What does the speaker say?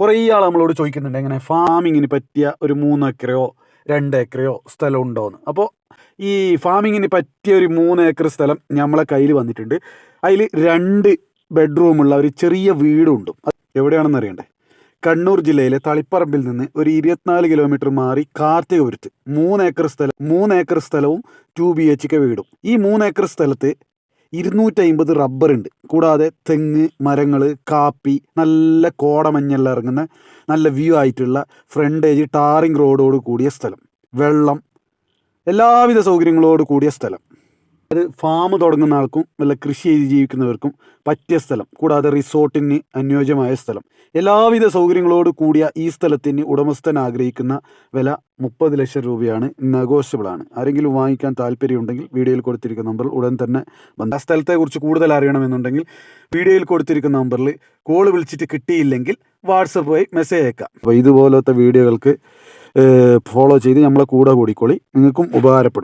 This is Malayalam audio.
കുറേ ആൾ നമ്മളോട് ചോദിക്കുന്നുണ്ട് എങ്ങനെ ഫാമിങ്ങിന് പറ്റിയ ഒരു മൂന്ന് ഏക്കറയോ രണ്ട് ഏക്കറയോ സ്ഥലം ഉണ്ടോ എന്ന് അപ്പോൾ ഈ ഫാമിങ്ങിന് പറ്റിയ ഒരു മൂന്ന് ഏക്കർ സ്ഥലം നമ്മളെ കയ്യിൽ വന്നിട്ടുണ്ട്. അതിൽ രണ്ട് ബെഡ്റൂമുള്ള ഒരു ചെറിയ വീടുണ്ട്. എവിടെയാണെന്ന് അറിയണ്ടേ? കണ്ണൂർ ജില്ലയിലെ തളിപ്പറമ്പിൽ നിന്ന് ഒരു ഇരുപത്തിനാല് കിലോമീറ്റർ മാറി കാർത്തികപുരത്ത് മൂന്ന് ഏക്കർ സ്ഥലം മൂന്ന് ഏക്കർ സ്ഥലവും ടു ബി എച്ച് കെ വീടും. ഈ മൂന്ന് ഏക്കർ സ്ഥലത്ത് ഇരുന്നൂറ്റമ്പത് റബ്ബർ ഉണ്ട് കൂടാതെ തെങ്ങ് മരങ്ങൾ കാപ്പി നല്ല കോടമഞ്ഞെല്ലാം ഇറങ്ങുന്ന നല്ല വ്യൂ ആയിട്ടുള്ള ഫ്രണ്ടേജ് ടാറിങ് റോഡോട് കൂടിയ സ്ഥലം. വെള്ളം എല്ലാവിധ സൗകര്യങ്ങളോട് കൂടിയ സ്ഥലം. അത് ഫാം തുടങ്ങുന്ന ആൾക്കും വല്ല കൃഷി ചെയ്ത് ജീവിക്കുന്നവർക്കും പറ്റിയ സ്ഥലം കൂടാതെ റിസോർട്ടിന് അനുയോജ്യമായ സ്ഥലം. എല്ലാവിധ സൗകര്യങ്ങളോട് കൂടിയ ഈ സ്ഥലത്തിന് ഉടമസ്ഥൻ ആഗ്രഹിക്കുന്ന വില മുപ്പത് ലക്ഷം രൂപയാണ്. നെഗോഷ്യബിൾ ആണ്. ആരെങ്കിലും വാങ്ങിക്കാൻ താല്പര്യമുണ്ടെങ്കിൽ വീഡിയോയിൽ കൊടുത്തിരിക്കുന്ന നമ്പറിൽ ഉടൻ തന്നെ ആ സ്ഥലത്തെക്കുറിച്ച് കൂടുതൽ അറിയണമെന്നുണ്ടെങ്കിൽ വീഡിയോയിൽ കൊടുത്തിരിക്കുന്ന നമ്പറിൽ കോൾ വിളിച്ചിട്ട് കിട്ടിയില്ലെങ്കിൽ വാട്സപ്പ് വഴി മെസ്സേജ് അയക്കാം. അപ്പോൾ ഇതുപോലത്തെ വീഡിയോകൾക്ക് ഫോളോ ചെയ്ത് നമ്മളെ കൂടെ കൂടിക്കോളി. നിങ്ങൾക്കും ഉപകാരപ്പെടും.